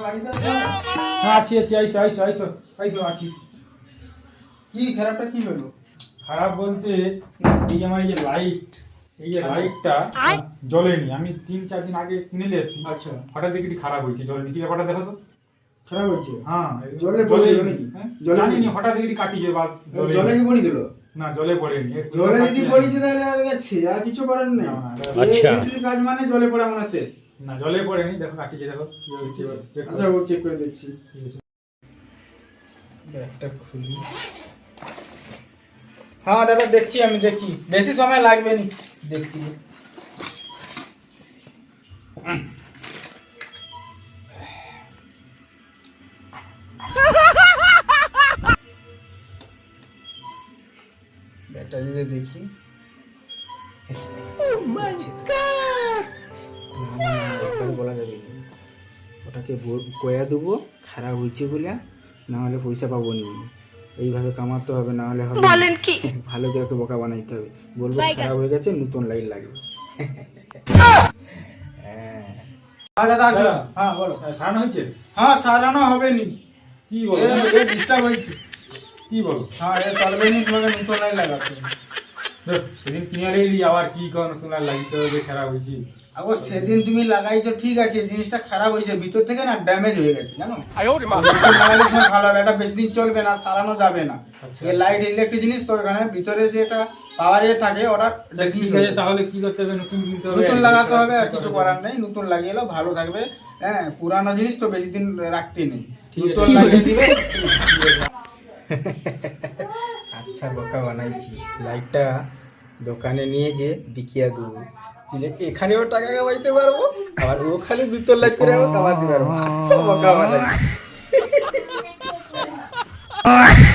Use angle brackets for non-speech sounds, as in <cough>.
আছো? হ্যাঁ আছি আছি আইসো আইসো আইসো আইসো আছি। কি খারাপটা কি হলো? খারাপ বলতে এই যে আমার এই যে লাইট এই যে লাইটটা জ্বলেনি। আমি তিন চার দিন আগে কিনে নিয়ে এসেছি। আচ্ছা। হঠাৎ দেখি এটি খারাপ হয়েছে। জ্বলেনি। কি ব্যাপারটা দেখো তো? খারাপ হয়েছে? হ্যাঁ জলে? জলে জানি নি হঠাৎ দেখি কাটিছে বা জলে। কি পড়ে দিল না জলে পড়েনি। জলে যদি পড়েছে তাহলে আর গেছে আর কিছু করার নেই। আচ্ছা। কাজ মানে জলে পড়া মানে শেষ। না জলে পড়েনি দেখো কাটিছে দেখো কি হয়েছে। এবার check আচ্ছা ও চেক করে দেখছি। ব্যাগটা খুলি। হ্যাঁ দাদা দেখছি আমি দেখছি। বেশি সময় লাগবে না। দেখছি। ব্যাটারি দিয়ে দেখি। না, না, একবার বলা যাবে না। ওটাকে কয়া দেবো খারাপ হয়েছে বলে না হলে পয়সা পাবো নি এইভাবে কামাতে হবে না হলে হবে না। <laughs> ভালো করে ওকে বোকা বানাইতে হবে। বলব খারাপ হয়ে গেছে নতুন লাইট লাগবে। <laughs> হ্যাঁ। আসো দাদা। হ্যাঁ বলো। হ্যাঁ, সারানো হয়েছে? হ্যাঁ সারানো হবে নি। কি বলো? ডিস্টার্ব হয়েছে। কি বলো? হ্যাঁ চলবে নি তোমাকে নতুন লাইট হবে। দেখ, সেদিন কিনে এলি আবার কি কর? আর লাগিতে হবে খারাপ হয়েছে। আগো সেদিন তুমি লাগাইছো ঠিক আছে জিনিসটা খারাপ হয়েছে ভিতর থেকে না ড্যামেজ হয়ে গেছে জানো? ভালো হবে এটা বেশি দিন চলবে না সারানো যাবে না। আচ্ছা। এই লাইট ইলেকট্রিক জিনিস তো এখানে ভিতরে যে একটা পাওয়ার ইয়ে থাকে ওটা আচ্ছা, ঠিক আছে তাহলে কি করতে হবে? নতুন কিনতে হবে। নতুন লাগাতে হবে আর কিছু করার নেই নতুন লাগিয়ে এলো ভালো থাকবে। হ্যাঁ পুরানো জিনিস তো বেশি দিন রাখতে নেই। নতুন লাগিয়ে দিবে। <laughs> আচ্ছা বকা বানাইছি। লাইটটা দোকানে নিয়ে যে বিকিয়া দেবো। দিলে এখানেও টাকা কামাইতে পারব, আবার ওখানে দুটো লাইট করে কামাতে পারব। আচ্ছা বকা বানাইছি। <laughs>